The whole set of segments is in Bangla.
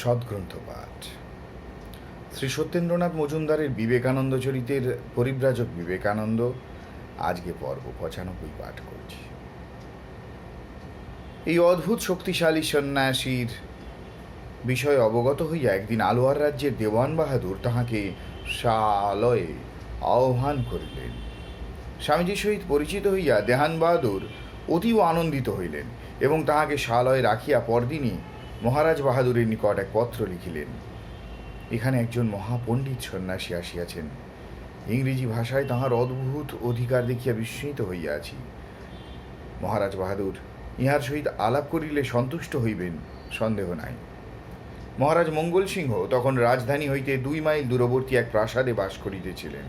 সদ্গ্রন্থ পাঠ শ্রী সত্যেন্দ্রনাথ মজুমদারের বিবেকানন্দ চরিতের পরিব্রাজক বিবেকানন্দ, আজকে পর্ব পঁচানব্বই পাঠ করছি। এই অদ্ভুত শক্তিশালী সন্ন্যাসীর বিষয়ে অবগত হইয়া একদিন আলোয়ার রাজ্যের দেওয়ান বাহাদুর তাহাকে শালয়ে আহ্বান করিলেন। স্বামীজির সহিত পরিচিত হইয়া দেহান বাহাদুর অতীব আনন্দিত হইলেন এবং তাহাকে শালয়ে রাখিয়া পরদিনই মহারাজ বাহাদুরের নিকট এক পত্র লিখিলেন। এখানে একজন মহাপণ্ডিত সন্ন্যাসী আসিয়াছেন। ইংরেজি ভাষায় তাহার অদ্ভুত অধিকার দেখিয়া বিস্মিত হইয়াছি মহারাজ বাহাদুর, ইহার সহিত আলাপ করিলে সন্তুষ্ট হইবেন, সন্দেহ নাই। মহারাজ মঙ্গল সিংহ তখন রাজধানী হইতে দুই মাইল দূরবর্তী এক প্রাসাদে বাস করিতেছিলেন।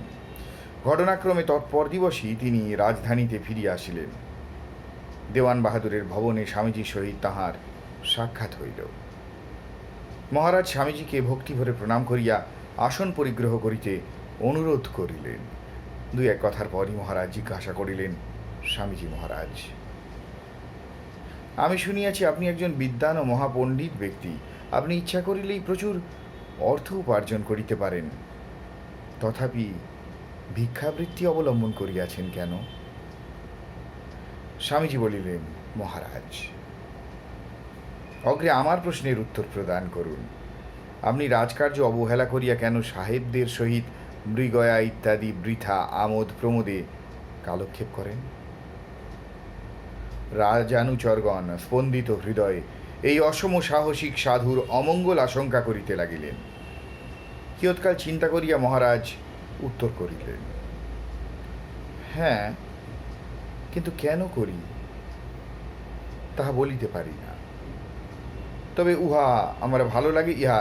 ঘটনাক্রমে তৎপর দিবসই তিনি রাজধানীতে ফিরিয়া আসিলেন। দেওয়ান বাহাদুরের ভবনে স্বামীজির সহিত তাহার সাক্ষাৎ হইল। মহারাজ স্বামীজিকে ভক্তিভরে প্রণাম করিয়া আসন পরিগ্রহ করিতে অনুরোধ করিলেন। দুই এক কথার পরই মহারাজ জিজ্ঞাসা করিলেন, স্বামীজি মহারাজ, আমি শুনিয়াছি আপনি একজন বিদ্বান ও মহাপণ্ডিত ব্যক্তি। আপনি ইচ্ছা করিলেই প্রচুর অর্থ উপার্জন করিতে পারেন। তথাপি ভিক্ষাবৃত্তি অবলম্বন করিয়াছেন কেন? স্বামীজি বলিলেন, মহারাজ অগ্রে আমার প্রশ্নের উত্তর প্রদান করুন। আপনি রাজকার্য অবহেলা করিয়া কেন সাহেবদের সহিত মৃগয়া ইত্যাদি বৃথা আমোদ প্রমোদে কালক্ষেপ করেন? রাজানুচরগণ স্পন্দিত হৃদয়ে এই অসম সাহসিক সাধুর অমঙ্গল আশঙ্কা করিতে লাগিলেন। কিয়ৎকাল চিন্তা করিয়া মহারাজ উত্তর করিলেন হ্যাঁ কিন্তু কেন করি? তাহা বলিতে পারি না। তবে উহা আমার ভালো লাগে, ইহা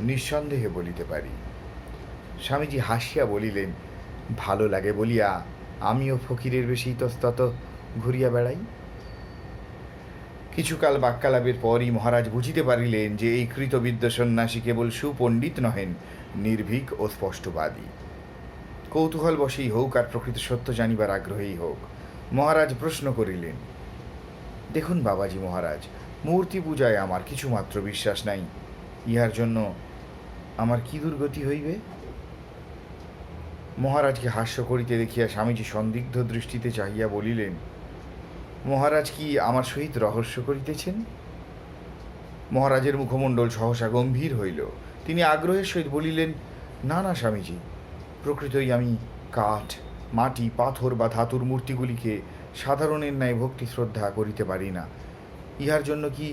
নিঃসন্দেহে বলিতে পারি। স্বামীজি হাসিয়া বলিলেন, ভালো লাগে বলিয়া আমিও ফকিরের বেশি ইতস্তত ঘুরিয়া বেড়াই। কিছুকাল বাক্যালাপের পরই মহারাজ বুঝিতে পারিলেন যে এই কৃতবিদ্য সন্ন্যাসী কেবল সুপণ্ডিত নহেন, নির্ভীক ও স্পষ্টবাদী। কৌতূহল বশেই হোক আর প্রকৃত সত্য জানিবার আগ্রহেই হোক, মহারাজ প্রশ্ন করিলেন, দেখুন বাবাজি মহারাজ মূর্তি পূজায় আমার কিছুমাত্র বিশ্বাস নাই। ইহার জন্য আমার কি দুর্গতি হইবে? মহারাজকে হাস্য করিতে দেখিয়া স্বামীজি সন্দিগ্ধ দৃষ্টিতে চাহিয়া বলিলেন, মহারাজ কি আমার সহিত রহস্য করিতেছেন? মহারাজের মুখমণ্ডল সহসা গম্ভীর হইল। তিনি আগ্রহের সহিত বলিলেন, না না, স্বামীজি, প্রকৃতই আমি কাঠ, মাটি, পাথর বা ধাতুর মূর্তিগুলিকে সাধারণের ন্যায় ভক্তি শ্রদ্ধা করিতে পারি না। ইহার জন্য কি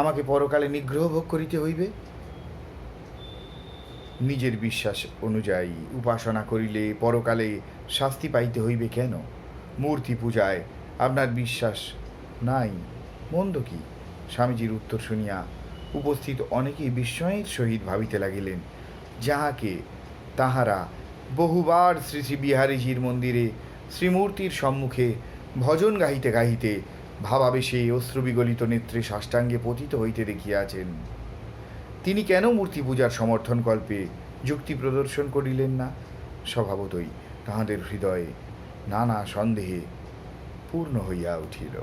আমাকে পরকালে নিগ্রহ ভোগ করিতে হইবে? নিজের বিশ্বাস অনুযায়ী উপাসনা করিলে পরকালে শাস্তি পাইতে হইবে কেন? মূর্তি পূজায় আপনার বিশ্বাস নাই, মন্দ কি? স্বামীজির উত্তর শুনিয়া উপস্থিত অনেকেই বিস্ময়ের সহিত ভাবিতে লাগিলেন, যাহাকে তাহারা বহুবার শ্রী শ্রী বিহারীজির মন্দিরে শ্রীমূর্তির সম্মুখে ভজন গাহিতে গাহিতে ভাবাবেশে অশ্রুবিগলিত নেত্রে সাষ্টাঙ্গে পতিত হইতে দেখিয়াছেন। তিনি কেন মূর্তি পূজার সমর্থন কল্পে যুক্তি প্রদর্শন করিলেন না? স্বভাবতই তাহাদের হৃদয়ে নানা সন্দেহে পূর্ণ হইয়া উঠিল।